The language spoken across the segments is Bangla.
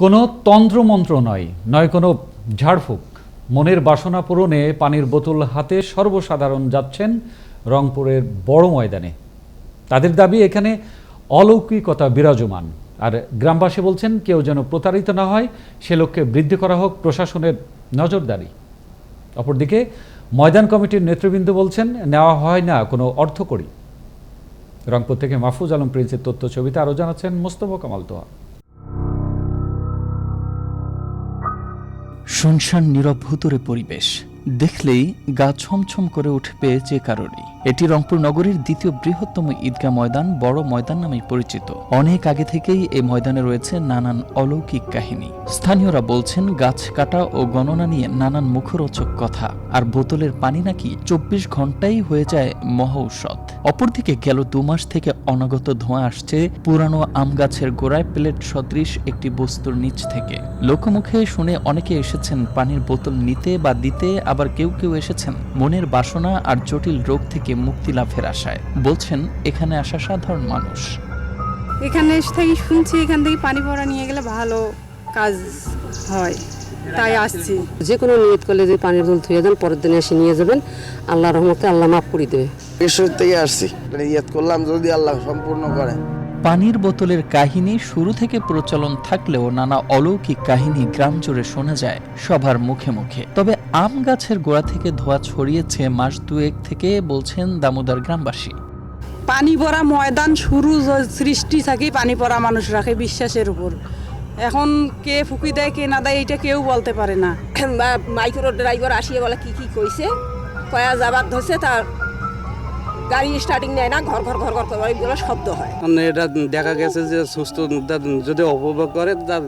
কোনো তন্ত্রমন্ত্র নয় নয় কোনো ঝাড়ফুঁক। মনের বাসনা পূরণে পানির বোতল হাতে সর্বসাধারণ যাচ্ছেন রংপুরের বড় ময়দানে। তাদের দাবি, এখানে অলৌকিকতা বিরাজমান। আর গ্রামবাসী বলছেন, কেউ যেন প্রতারিত না হয়, সে লক্ষ্যে বৃদ্ধি করা হোক, প্রশাসনের নজরদারি। অপরদিকে, ময়দান কমিটির নেতৃবৃন্দ বলছেন, নেওয়া হয় না কোনো অর্থকড়ি। রংপুর থেকে মাহফুজ আলম প্রিন্সের তথ্য ছবিতে আরও জানাচ্ছেন মোস্তফা কামাল তোহা। শুনশান ভূতরে পরিবেশ। দেখলেই গা ছমছম করে উঠবে যে কারণে এটি রংপুর নগরীর দ্বিতীয় বৃহত্তম ঈদগাহ ময়দান, বড় ময়দান নামে পরিচিত। অনেক আগে থেকেই এই ময়দানে রয়েছে নানান অলৌকিক কাহিনী। স্থানীয়রা বলছেন, গাছ কাটা ও গণনা নিয়ে নানান মুখরোচক কথা। আর বোতলের পানি নাকি চব্বিশ ঘন্টাই হয়ে যায় মহৌষধ অপরদিকে গেল দু মাস থেকে অনাগত ধোঁয়া আসছে পুরানো আম গাছের গোড়ায় প্লেট সদৃশ একটি বস্তুর নিচ থেকে। লোকমুখে শুনে অনেকে এসেছেন পানির বোতল নিতে বা দিতে, আবার কেউ কেউ এসেছেন মনের বাসনা আর জটিল রোগ থেকে মুক্তি লাভের আশায়। বলছেন, এখানে আসা সাধারণ মানুষ। এখানে থেকে শুনছি, এখান থেকে পানি ভরা নিয়ে গেলে ভালো। কাজ হয় তাই আসছি। যে কোনো নিয়ত করলে যে পানির জল ধুয়ে দেন পরের দিনে এসে নিয়ে যাবেন আল্লাহ রহমতে আল্লাহ মাফ করে দেবে। ঈশ্বর থেকে আসছি। মানে ইয়াত করলাম যদি আল্লাহ সম্পূর্ণ করে। পানির বোতলের কাহিনী শুরু থেকে প্রচলন থাকলেও নানা অলৌকিক কাহিনী গ্রাম জুড়ে শোনা যায় সবার মুখে মুখে। তবে আম গাছের গোড়া থেকে ধোয়া ছড়িয়েছে মাস দুয়েক থেকে বলছেন দামোদর গ্রামবাসী। পানি পড়া ময়দান শুরু সৃষ্টি থেকে পানি পড়া মানুষ রাখে বিশ্বাসের উপর। এখন কে ফুকি দেয় কে না দেয় এটা কেউ বলতে পারে না। বা মাইক্রো ড্রাইভার আসিয়ে বলে কি কি কইছে? কয়া যাবার ধরছে তার গাড়ি স্টার্টিং নেয় না ঘর ঘর ঘর ঘর করে এগুলো শব্দ হয়। মানে এটা দেখা গেছে যে সুস্থ যদি অপভোগ করে তার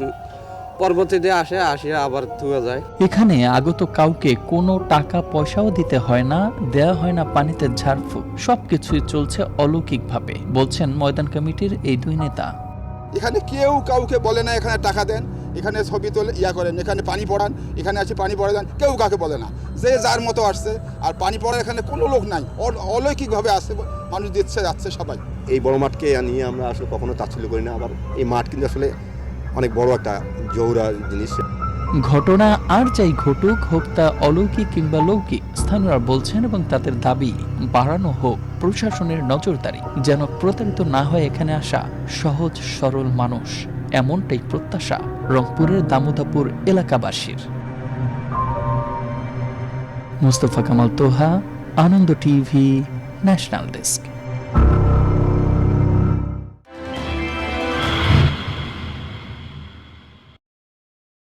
পরবর্তীতে আসে আসে আবার ধুয়ে যায়। এখানে আগত কাউকে কোনো টাকা পয়সাও দিতে হয় না দেয়া হয় না পানিতে ঝাড়ফুঁক। সবকিছুই চলছে অলৌকিকভাবে বলছেন ময়দান কমিটির এই দুই নেতা। এখানে কেউ কাউকে বলে না, এখানে টাকা দেন, এখানে ছবি তোলে, ইয়া করেন, এখানে পানি পড়ান, এখানে আছে পানি পড়ে দেন, কেউ কাকে বলে না। যে যার মতো আসছে, আর পানি পড়ার এখানে কোনো লোক নাই, অল- অলৌকিকভাবে আসছে, মানুষ দিচ্ছে, যাচ্ছে সবাই। এই বড় মাঠকে নিয়ে আমরা আসলে কখনো তাচ্ছিল্য করি না, আবার এই মাঠ কিন্তু আসলে অনেক বড় একটা জৌরা জিনিস। ঘটনা আর যাই ঘটুক হোক তা অলৌকিক কিংবা লৌকিক, স্থানীয়রা বলছেন এবং তাদের দাবি, বাড়ানো হোক। প্রশাসনের নজরদারি, যেন প্রতারিত না হয় এখানে আসা সহজ, সরল মানুষ। এমনটাই প্রত্যাশা রংপুরের দামোদাপুর এলাকাবাসীর। Mustafa Kamal Toha, Ananda TV, national desk.